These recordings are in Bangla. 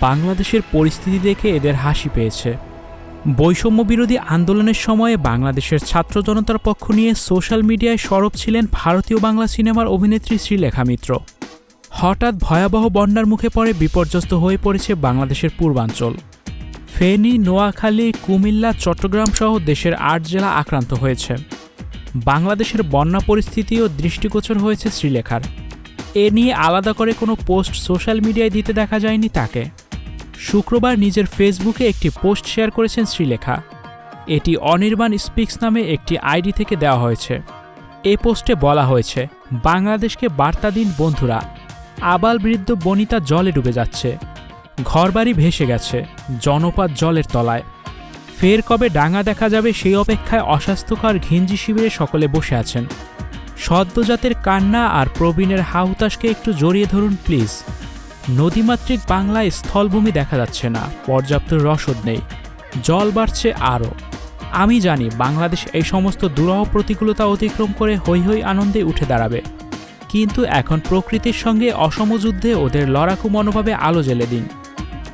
বাংলাদেশের পরিস্থিতি দেখে এদের হাসি পেয়েছে। বৈষম্য বিরোধী আন্দোলনের সময়ে বাংলাদেশের ছাত্র জনতার পক্ষ নিয়ে সোশ্যাল মিডিয়ায় সরব ছিলেন ভারতীয় বাংলা সিনেমার অভিনেত্রী শ্রীলেখা মিত্র। হঠাৎ ভয়াবহ বন্যার মুখে পড়ে বিপর্যস্ত হয়ে পড়েছে বাংলাদেশের পূর্বাঞ্চল। ফেনী, নোয়াখালী, কুমিল্লা, চট্টগ্রাম সহ দেশের আট জেলা আক্রান্ত হয়েছে। বাংলাদেশের বন্যা পরিস্থিতিও দৃষ্টিগোচর হয়েছে শ্রীলেখার। এ নিয়ে আলাদা করে কোনো পোস্ট সোশ্যাল মিডিয়ায় দিতে দেখা যায়নি তাকে। শুক্রবার নিজের ফেসবুকে একটি পোস্ট শেয়ার করেছেন শ্রীলেখা। এটি অনির্বাণ স্পিক্স নামে একটি আইডি থেকে দেওয়া হয়েছে। এ পোস্টে বলা হয়েছে, বাংলাদেশকে বার্তা দিন বন্ধুরা। আবাল বৃদ্ধ বনিতা জলে ডুবে যাচ্ছে। ঘরবাড়ি ভেসে গেছে জনপাত জলের তলায়। ফের কবে ডাঙা দেখা যাবে সেই অপেক্ষায় অস্বাস্থ্যকর ঘিঞ্জি শিবিরে সকলে বসে আছেন। সদ্যজাতের কান্না আর প্রবীণের হাহুতাশকে একটু জড়িয়ে ধরুন, প্লিজ। নদীমাতৃক বাংলায় স্থলভূমি দেখা যাচ্ছে না, পর্যাপ্ত রসদ নেই, জল বাড়ছে আরও। আমি জানি বাংলাদেশ এই সমস্ত দুরহ প্রতিকূলতা অতিক্রম করে হৈ হৈ আনন্দে উঠে দাঁড়াবে। কিন্তু এখন প্রকৃতির সঙ্গে অসম যুদ্ধে ওদের লড়াকু মনোভাবে আলো জ্বেলে দিন।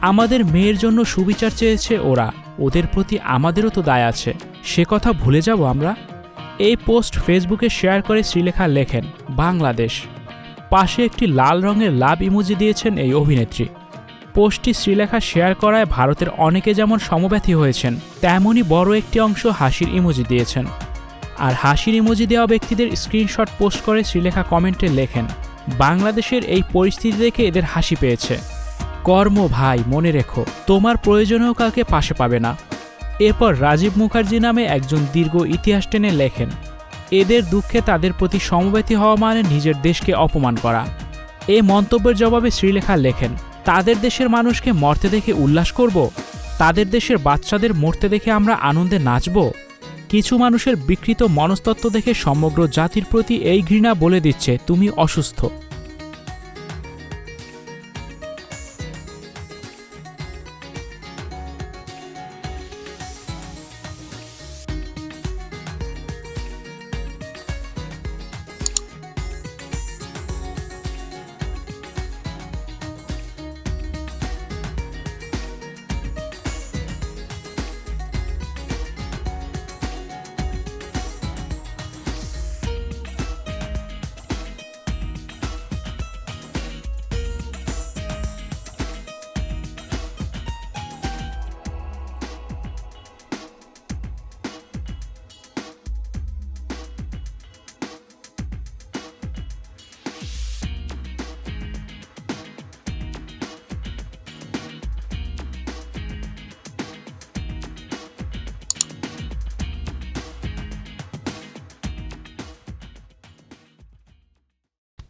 আমাদের মেয়ের জন্য সুবিচার চেয়েছে ওরা, ওদের প্রতি আমাদেরও তো দায় আছে। সে কথা ভুলে যাব আমরা? এই পোস্ট ফেসবুকে শেয়ার করে শ্রীলেখা লেখেন, বাংলাদেশ। পাশে একটি লাল রঙের লাভ ইমোজি দিয়েছেন এই অভিনেত্রী। পোস্টটি শ্রীলেখা শেয়ার করায় ভারতের অনেকে যেমন সমব্যথী হয়েছেন, তেমনই বড় একটি অংশ হাসির ইমোজি দিয়েছেন। আর হাসির ইমোজি দেওয়া ব্যক্তিদের স্ক্রিনশট পোস্ট করে শ্রীলেখা কমেন্টে লেখেন, বাংলাদেশের এই পরিস্থিতি দেখে এদের হাসি পেয়েছে। কর্ম ভাই, মনে রেখো, তোমার প্রয়োজনেও কাউকে পাশে পাবে না। এরপর রাজীব মুখার্জি নামে একজন দীর্ঘ ইতিহাস টেনে লেখেন, এদের দুঃখে তাদের প্রতি সমব্যথী হওয়া মানে নিজের দেশকে অপমান করা। এই মন্তব্যের জবাবে শ্রীলেখা লেখেন, তাদের দেশের মানুষকে মরতে দেখে উল্লাস করব? তাদের দেশের বাচ্চাদের মরতে দেখে আমরা আনন্দে নাচব? কিছু মানুষের বিকৃত মনস্তত্ত্ব দেখে সমগ্র জাতির প্রতি এই ঘৃণা বলে দিচ্ছে, তুমি অসুস্থ।